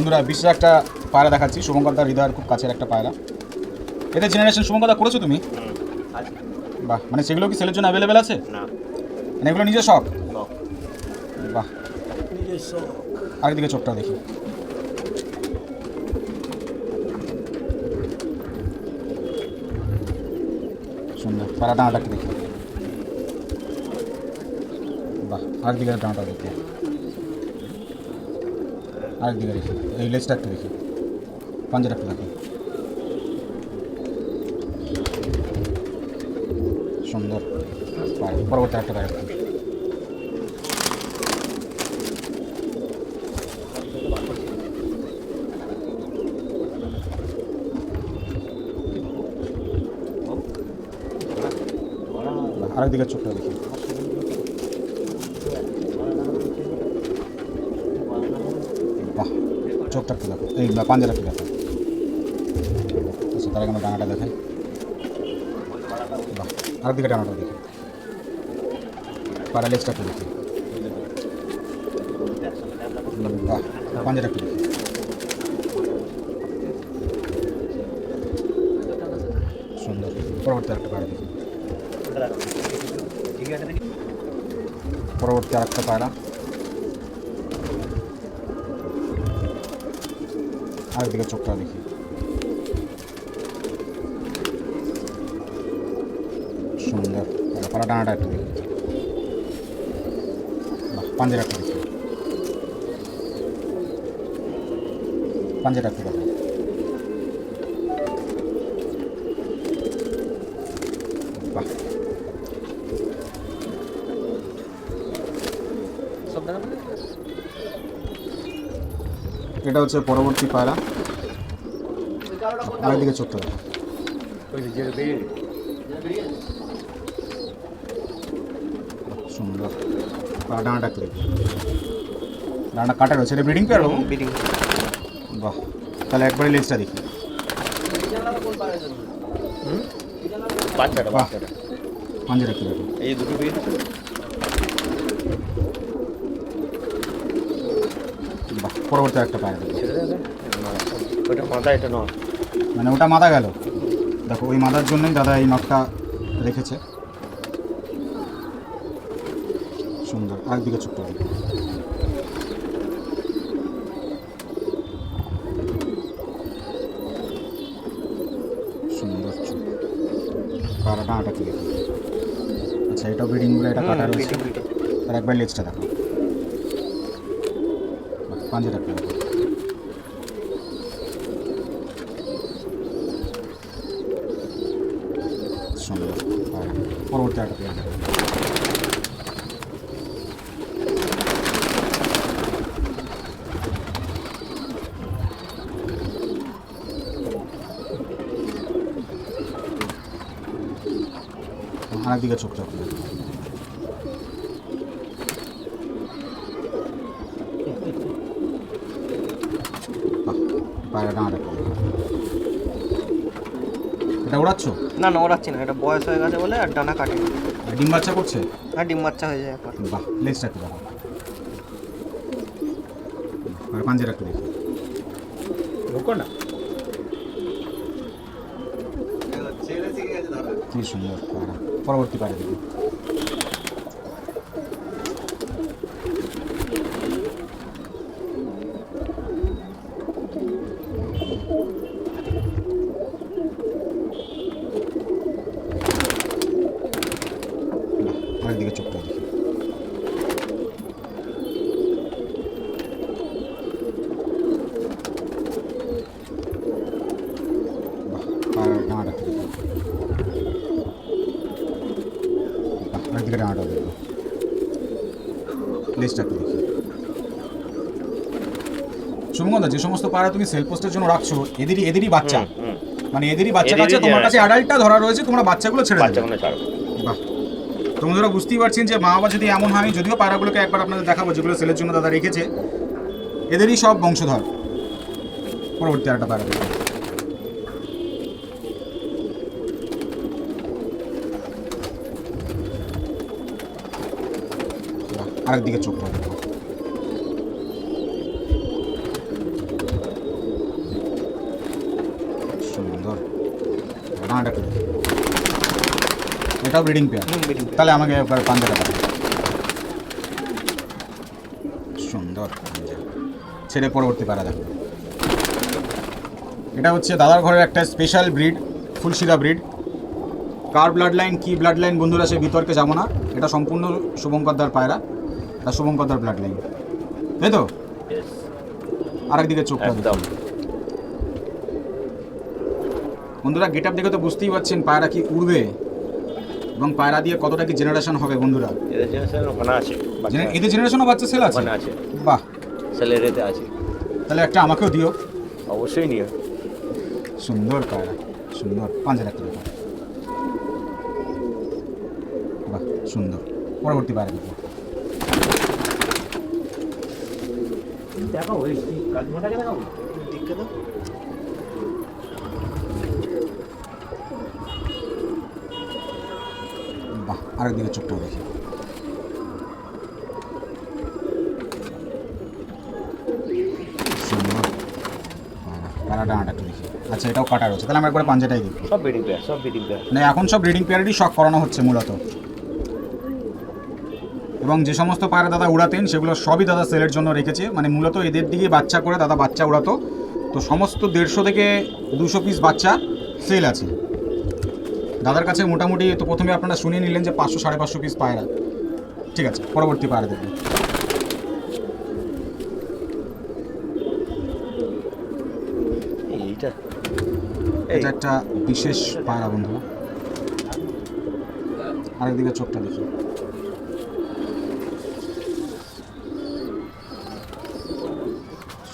বন্ধুরা বিশ্বের একটা পায়রা দেখাচ্ছি। শুভঙ্করদার হৃদয়ের খুব কাছের একটা পায়রা। এদের জেনারেশন শুভঙ্করদা করেছ তুমি? বাহ মানে সেগুলো কি সেলের জন্য অ্যাভেলেবেল আছে? না। মানে এগুলো নিজের শখ। বাহ। আরেকদিকে চোখটা দেখি। সুন্দর ডানাটা একটু দেখি। বাহ আরেকদিকে ডানাটা দেখি। আরেকদিকে দেখি। এই লেজটা একটু দেখি। পাঞ্জাটা একটু দেখি। সুন্দর। পরবর্তী একটা পায়রা দেখি। আরেক দিকে চোখটা দেখি বাহ চোখটা একটু দেখো এই বা পাঞ্জাটা একটু দেখো আচ্ছা তার আগে আমার ডানাটা দেখাই বাহ আরেক দিকে ডানাটা দেখি প্যারালেক্সটা একটু দেখি বাহ পাঞ্জাটা একটু দেখি সুন্দর পরবর্তী আরেকটা পায়রা দেখি পরবর্তী আরেকটা পায়রা আরেকদিকে চোখটা দেখি সুন্দর পাড়া ডানাটা একটু দেখি বাহ পাঞ্জাটা একটু দেখি পাঞ্জাটা একটু দেখো বাহ সব দেখা এটা হচ্ছে পরবর্তী পায়রা। চোখটা দেখো। ওই যে সুন্দর। ডানাটা দেখি ডানাটা কাটা রয়েছে। এটা ব্রিডিং পেয়ার বাবু? বাহ। তাহলে একবারে লেজটা দেখি। বাচ্চাটা। বাচ্চাটা। পাঞ্জাটা দেখি এই দুটো বেরিয়ে বাহ পরবর্তী একটা দেবে ওটা মাথা এটা মানে ওটা মাথা গেল। দেখো ওই মাথার জন্যই দাদা এই নখটা রেখেছে। সুন্দর আরেকদিকে দেখি সুন্দর ডাঁটা কি আচ্ছা এটা ব্রিডিংগুলো এটা কাটা রয়েছে। আর একবার লেজটা দেখো। বাহ, পাঞ্জাটা একটু দেখো সুন্দর আর পরবর্তী একটা পেয়ার দেখো আরেক দিকে চোখটা খুলে পায়রা ডাঁটা এটা উড়াচ্ছ না না ওড়াচ্ছি না এটা বয়স হয়ে গেছে বলে আর ডানা কাটে ডিম বাচ্চা করছে? হ্যাঁ ডিম বাচ্চা হয়ে যায় একবার বাহ লেজটা একটু দেখো আর পাঞ্জে একটু দেখো। ঢুকো না। কি সুন্দর পরবর্তী পারে দেখি বাহ, আরেকদিকে চোখটা দেখি বাহ পায়রা ডাঁটা একটু দেখি বাহ, আরেকদিকে ডাঁটা দেখি লেজটা একটু দেখি। শুভঙ্গদা যে সমস্ত পাড়া তুমি সেল পোস্টের জন্য রাখছো এদেরই এদেরই বাচ্চা। মানে এদেরই বাচ্চা কাছে তোমার কাছে। অ্যাডাল্টটা ধরা রয়েছে তোমরা বাচ্চাগুলো ছেড়ে দেবে। ছাড়ো। বাহ। তোমরা বুঝতেই পারছেন যে মা বাবা যদি এমন হয় যদিও পাড়াগুলোকে একবার আপনাদের দেখাবো যেগুলো সেলের জন্য দাদা রেখেছে এদেরই সব বংশধর। পরবর্তী আরেকটা পায়রা আরেক চোখ রাখব সুন্দর। ডানাটা এটাও ব্রিডিং পেয়ার তাহলে আমাকে একবার পাঞ্জাটা সুন্দর। ছেড়ে পরবর্তী পারা যাবে এটা হচ্ছে দাদার ঘরের একটা স্পেশাল ব্রিড ফুলশিরা ব্রিড কার ব্লাড লাইন কী ব্লাড লাইন বন্ধুরা সে বিতর্কে যাব না। এটা সম্পূর্ণ শুভঙ্কর দার পায়রা। আর শুভঙ্করদার ব্লাড লাইন তাই তো? আরেকদিকে চোখ। একদম। বন্ধুরা গেট আপ দেখে তো বুঝতেই পারছেন পায়রা কি উড়বে এবং পায়রা দিয়ে কতটা কি জেনারেশন হবে বন্ধুরা। এদের জেনারেশন ওখানে আছে এদের জেনারেশনও বাচ্চা সেল আছে? ওখানে আছে। বাহ। স্যালারিতে আছে। তাহলে একটা আমাকেও দিও। অবশ্যই নিও। সুন্দর পায়রা সুন্দর। পাঁচ একটা ব্যাপার বাহ সুন্দর। পরবর্তী পায়রা দেখো। দেখো দাও। বাহ আরেকদিকে চোখটাও দেখি। ডানাটা একটু দেখি। আচ্ছা এটাও কাটা রয়েছে। তাহলে আমরা একবার পাঞ্জাটাই দেখব সব ব্রিডিং পেয়ার সব ব্রিডিং পেয়ার মানে এখন সব ব্রিডিং পেয়ারেরই শখ করানো হচ্ছে মূলত। এবং যে সমস্ত পায়রা দাদা উড়াতেন সেগুলো সবই দাদা সেলের জন্য রেখেছে। মানে মূলত এদের দিকে বাচ্চা করে দাদা বাচ্চা উড়াতো। তো সমস্ত দেড়শো থেকে দুশো পিস বাচ্চা সেল আছে। দাদার কাছে মোটামুটি তো প্রথমে আপনারা শুনিয়ে নিলেন যে পাঁচশো সাড়ে পাঁচশো পিস পায়রা। ঠিক আছে পরবর্তী পায়রা দেখবেন এই এটা একটা বিশেষ পায়রা বন্ধুরা। আরেকদিকে চোখটা দেখি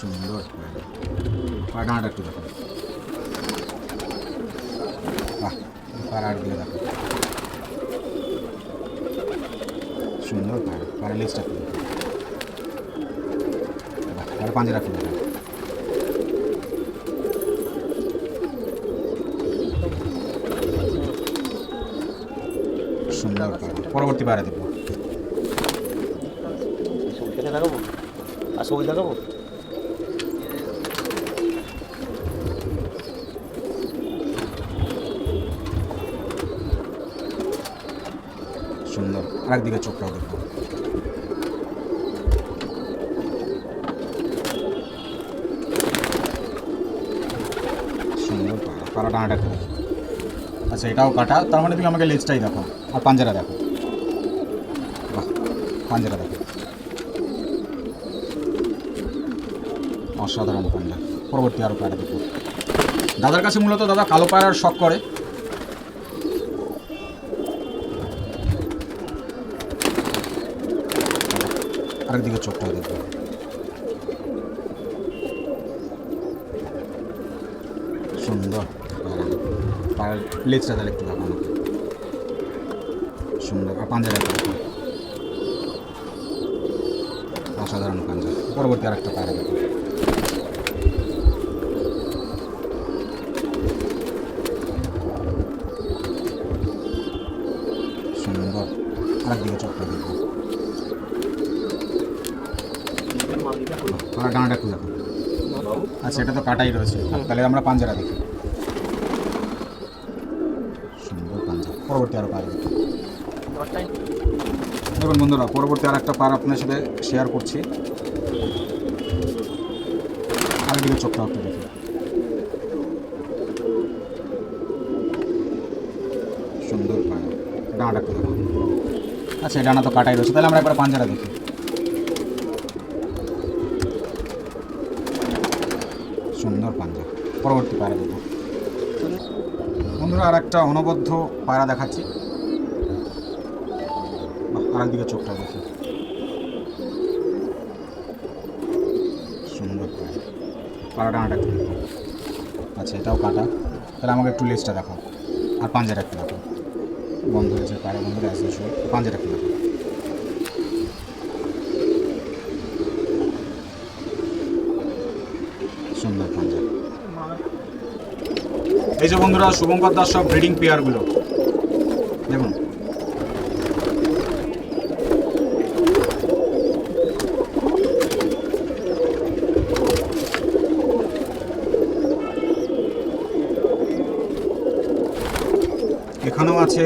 সুন্দর পায়রা পায়রাটা একটু দেখো আর দিকে দেখো। সুন্দর পায়রা পায়রা লেজটা বাহ পায়রা পাঞ্জারা দেখো সুন্দর পরবর্তী সবুজটাকে দেখাবো। আর সবুজ দেখাবো সুন্দর আরেকদিকে চোখটাও দেখব সুন্দর দেখো। আচ্ছা এটাও কাটা। তার মানে তুমি আমাকে লেজটাই দেখো, আর পাঞ্জারা দেখো। বাহ পাঞ্জারা দেখো। অসাধারণ পাঞ্জা। পরবর্তী আরও পায়রা দেখো। দাদার কাছে মূলত দাদা কালো পায়রার শখ করে। আরেকদিকে চোখটাও দেখব সুন্দর পায়ের লেজটা তাহলে একটু দেখো আমাকে। সুন্দর, আর পাঞ্জাটা অসাধারণ পাঞ্জা পরবর্তী আরেকটা পায়রা দেখো সুন্দর। আরেকদিকে চোখটা দেখব আর ডানাটা একটু দেখো। আচ্ছা এটা তো কাটাই রয়েছে। তাহলে আমরা পাঞ্জারা দেখি। সুন্দর পাঞ্জা। পরবর্তী আরও দেখি। দেখুন বন্ধুরা, পরবর্তী আর একটা পার আপনার সাথে শেয়ার করছি। আরেকদিকে চোখটা একটু দেখি। সুন্দর পায়রা ডানাটা একটু দেখো। আচ্ছা ডানা তো কাটাই রয়েছে। তাহলে আমরা একবার পাঞ্জারা দেখি সুন্দর পাঞ্জা পরবর্তী পায়রা দেখব। বন্ধুরা আর একটা অনবদ্য পায়রা দেখাচ্ছি। আর একদিকে চোখটা দেখি। সুন্দর পায়রা। আটা একটু দেখো। আচ্ছা এটাও কাটা। তাহলে আমাকে একটু লেজটা দেখাও। আর পাঞ্জাটা একটু দেখো বন্ধ হয়েছে পায়রা বন্ধুরা ইউজুয়াল পাঞ্জাটা একটু দেখো সুন্দর পাঞ্জা এই যে বন্ধুরা শুভঙ্কর দাস সব ব্রিডিং পেয়ারগুলো দেখুন। এখানেও আছে।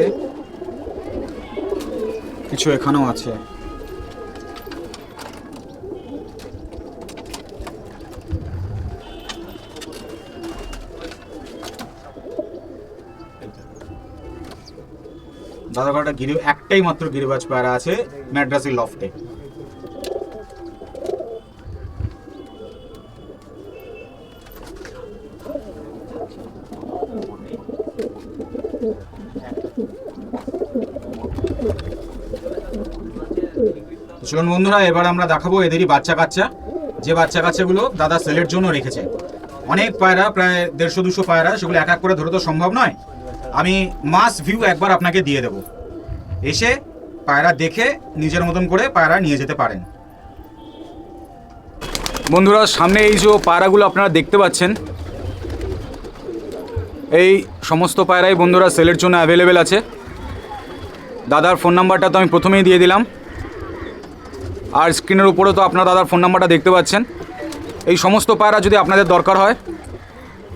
কিছু এখানেও আছে। দাদা ঘরটা গিরি একটাই মাত্র গিরিবাজ পায়রা আছে ম্যাড্রাসি লফটে চলুন বন্ধুরা, এবার আমরা দেখাবো এদেরই বাচ্চা কাচ্চা। যে বাচ্চা কাচ্চাগুলো দাদা সেলের জন্য রেখেছে। অনেক পায়রা, প্রায় দেড়শো দুশো পায়রা, সেগুলো এক এক করে ধরে তো সম্ভব নয়। আমি মাস ভিউ একবার আপনাকে দিয়ে দেব। এসে পায়রা দেখে নিজের মতন করে পায়রা নিয়ে যেতে পারেন। বন্ধুরা, সামনে এই যে পায়রাগুলো আপনারা দেখতে পাচ্ছেন, এই সমস্ত পায়রাই বন্ধুরা সেলের জন্য অ্যাভেলেবেল আছে। দাদার ফোন নাম্বারটা তো আমি প্রথমেই দিয়ে দিলাম। আর স্ক্রিনের উপরে তো আপনার দাদার ফোন নাম্বারটা দেখতে পাচ্ছেন। এই সমস্ত পায়রা যদি আপনাদের দরকার হয়,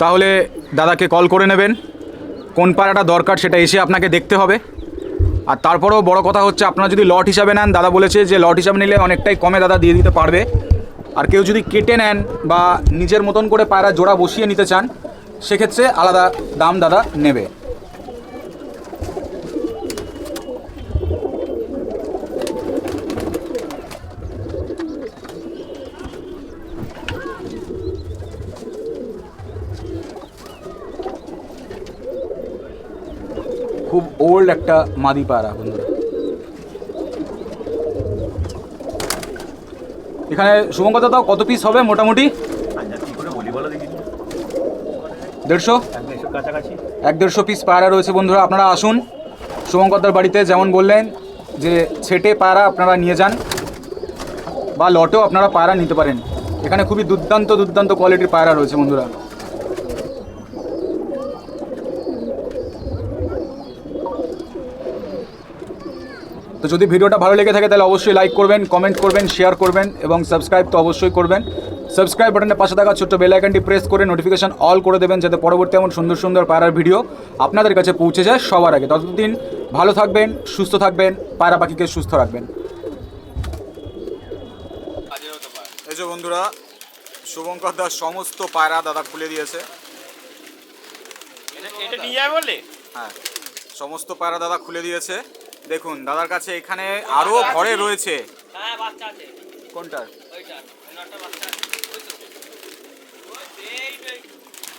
তাহলে দাদাকে কল করে নেবেন। কোন পাড়াটা দরকার সেটা এসে আপনাকে দেখতে হবে। আর তারপরেও বড় কথা হচ্ছে, আপনারা যদি লট হিসাবে নেন, দাদা বলেছে যে লট হিসাবে নিলে অনেকটাই কমে দাদা দিয়ে দিতে পারবে। আর কেউ যদি কেটে নেন বা নিজের মতন করে পায়রা জোড়া বসিয়ে নিতে চান, সেক্ষেত্রে আলাদা দাম দাদা নেবে খুব ওল্ড একটা মাদি পায়রা বন্ধুরা। এখানে শুভঙ্কর দাদা কত পিস হবে মোটামুটি? দেড়শো? এক দেড়শো পিস পায়রা রয়েছে, বন্ধুরা। আপনারা আসুন। শুভঙ্করদার বাড়িতে যেমন বললেন, যে ছেটে পায়রা আপনারা নিয়ে যান, বা লটেও আপনারা পায়রা নিতে পারেন। এখানে খুবই দুর্দান্ত দুর্দান্ত কোয়ালিটির পায়রা রয়েছে, বন্ধুরা। তো যদি ভিডিওটা ভালো লেগে থাকে তাহলে অবশ্যই লাইক করবেন কমেন্ট করবেন শেয়ার করবেন এবং সাবস্ক্রাইব তো অবশ্যই করবেন। সাবস্ক্রাইব বাটনের পাশে থাকা ছোট্ট বেল আইকনটি প্রেস করে নোটিফিকেশন অল করে দেবেন যাতে পরবর্তী এমন সুন্দর সুন্দর পায়রার ভিডিও আপনাদের কাছে পৌঁছে যায় সবার আগে। ততদিন ভালো থাকবেন সুস্থ থাকবেন পায়রা পাখিকে সুস্থ রাখবেন। এই যে বন্ধুরা শুভঙ্কর দাস সমস্ত পায়রা দাদা খুলে দিয়েছে। এটা নিয়ে বললে হ্যাঁ সমস্ত পায়রা দাদা খুলে দিয়েছে। দেখুন দাদার কাছে এখানে আরও ঘরে রয়েছে। কোনটার বাচ্চা কোনটা? ওইটা নটা বাচ্চা আছে। ওই তো। ওই তো, এই তো, এই।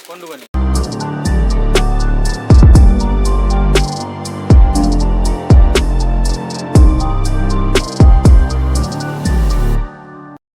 কোন দোকানে?